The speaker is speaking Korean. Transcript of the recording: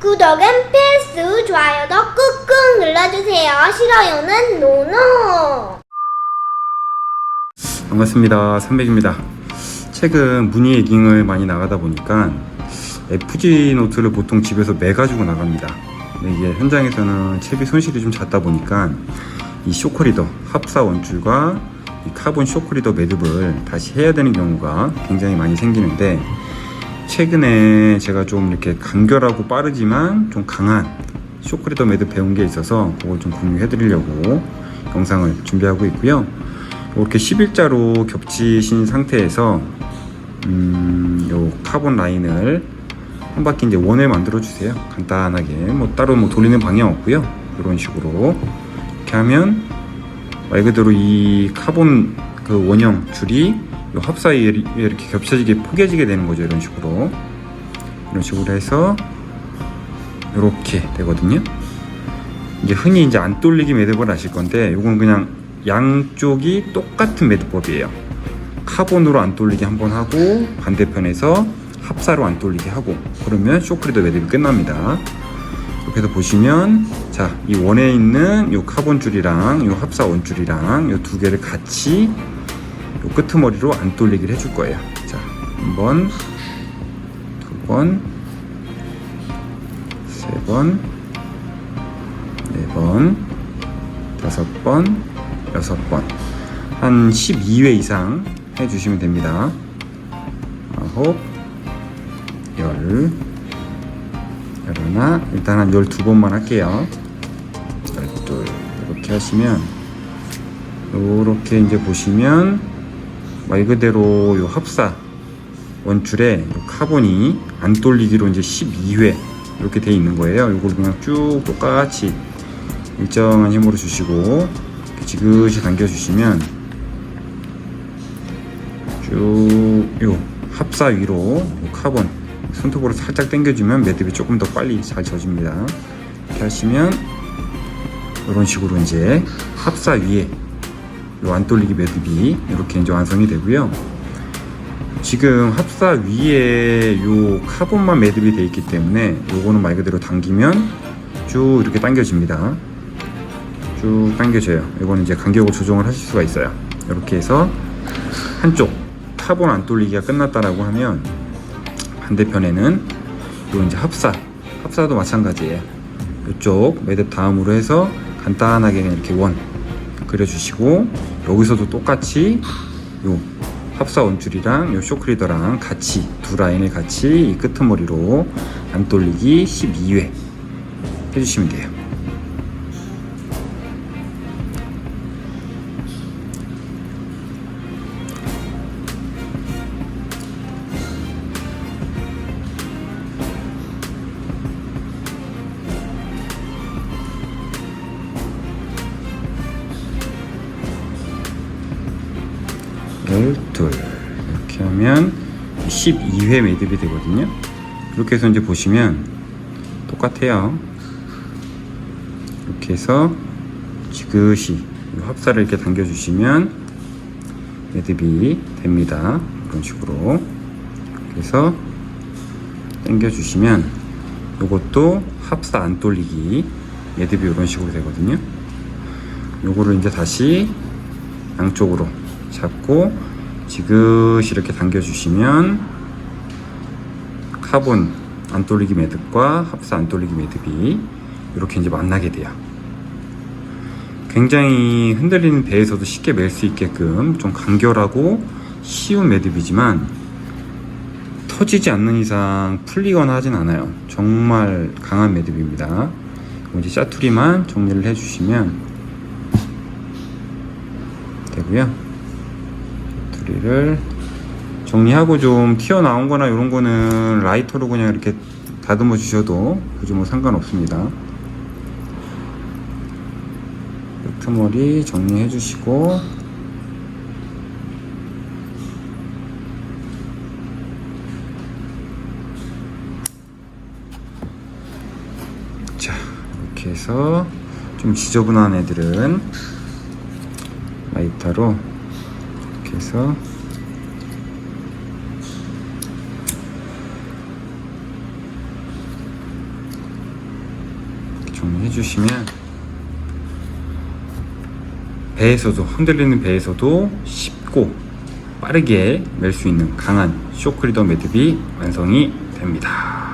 구독은 필수, 좋아요도 꾹꾹 눌러주세요. 싫어요는 노노. 반갑습니다. 삼백입니다. 최근 문의 에깅을 많이 나가다 보니까 FG 노트를 보통 집에서 매 가지고 나갑니다. 근데 이게 현장에서는 채비 손실이 좀 잦다 보니까 이 쇼크리더 합사 원줄과 이 카본 쇼크리더 매듭을 다시 해야 되는 경우가 굉장히 많이 생기는데 최근에 제가 좀 이렇게 간결하고 빠르지만 좀 강한 쇼크리더 매듭 배운 게 있어서 그걸 좀 공유해 드리려고 영상을 준비하고 있고요. 이렇게 11자로 겹치신 상태에서 음, 요 카본 라인을 한 바퀴 이제 원을 만들어 주세요. 간단하게 뭐 따로 뭐 돌리는 방향 없고요. 이런 식으로 이렇게 하면 말 그대로 이 카본 그 원형 줄이 요 합사에 이렇게 겹쳐지게 포개지게 되는 거죠. 이런 식으로 이런 식으로 해서 이렇게 되거든요. 이제 흔히 이제 안 돌리기 매듭을 아실 건데 요건 그냥 양쪽이 똑같은 매듭법이에요. 카본으로 안 돌리게 한번 하고 반대편에서 합사로 안 돌리게 하고 그러면 쇼크리더 매듭이 끝납니다. 이렇게 해서 보시면 자 이 원에 있는 요 카본 줄이랑 요 합사 원줄이랑 요두 개를 같이 요 끄트머리로 안 돌리기를 해줄 거예요. 자, 한 번, 두 번, 세 번, 네 번, 다섯 번, 여섯 번. 한 12회 이상 해주시면 됩니다. 아홉, 열, 열하나, 일단 한 12번만 할게요. 열둘, 이렇게 하시면, 요렇게 이제 보시면, 말 그대로 요 합사 원줄에 요 카본이 안 돌리기로 이제 12회 이렇게 돼 있는 거예요. 요걸 그냥 쭉 똑같이 일정한 힘으로 주시고 지그시 당겨 주시면 쭉 요 합사 위로 요 카본 손톱으로 살짝 당겨주면 매듭이 조금 더 빨리 잘 젖습니다. 이렇게 하시면 이런 식으로 이제 합사 위에 요안 돌리기 매듭이 이렇게 이제 완성이 되고요. 지금 합사 위에 요 카본만 매듭이 되어 있기 때문에 요거는 말 그대로 당기면 쭉 이렇게 당겨집니다. 쭉 당겨져요. 이거는 이제 간격을 조정을 하실 수가 있어요. 이렇게 해서 한쪽 카본 안 돌리기가 끝났다라고 하면 반대편에는 요 이제 합사 합사도 마찬가지예요. 이쪽 매듭 다음으로 해서 간단하게 이렇게 원 그려주시고 여기서도 똑같이 요 합사 원줄이랑 요 쇼크리더랑 같이 두 라인을 같이 이 끄트머리로 안 돌리기 12회 해주시면 돼요. 열둘. 이렇게 하면 12회 매듭이 되거든요. 이렇게 해서 이제 보시면 똑같아요. 이렇게 해서 지그시 이 합사를 이렇게 당겨 주시면 매듭이 됩니다. 이런 식으로. 그래서 당겨 주시면 이것도 합사 안 돌리기 매듭이 이런 식으로 되거든요. 요거를 이제 다시 양쪽으로 잡고 지그시 이렇게 당겨주시면 카본 안 돌리기 매듭과 합사 안 돌리기 매듭이 이렇게 이제 만나게 돼요. 굉장히 흔들리는 배에서도 쉽게 멜 수 있게끔 좀 간결하고 쉬운 매듭이지만 터지지 않는 이상 풀리거나 하진 않아요. 정말 강한 매듭입니다. 이제 짜투리만 정리를 해주시면 되고요. 자투리를 정리하고 좀 튀어나온 거나 이런 거는 라이터로 그냥 이렇게 다듬어 주셔도 굳이 뭐 상관없습니다. 끄트머리 정리해 주시고 자 이렇게 해서 좀 지저분한 애들은 라이터로 이렇게 해서 정리해 주시면 배에서도 흔들리는 배에서도 쉽고 빠르게 멜 수 있는 강한 쇼크리더 매듭이 완성이 됩니다.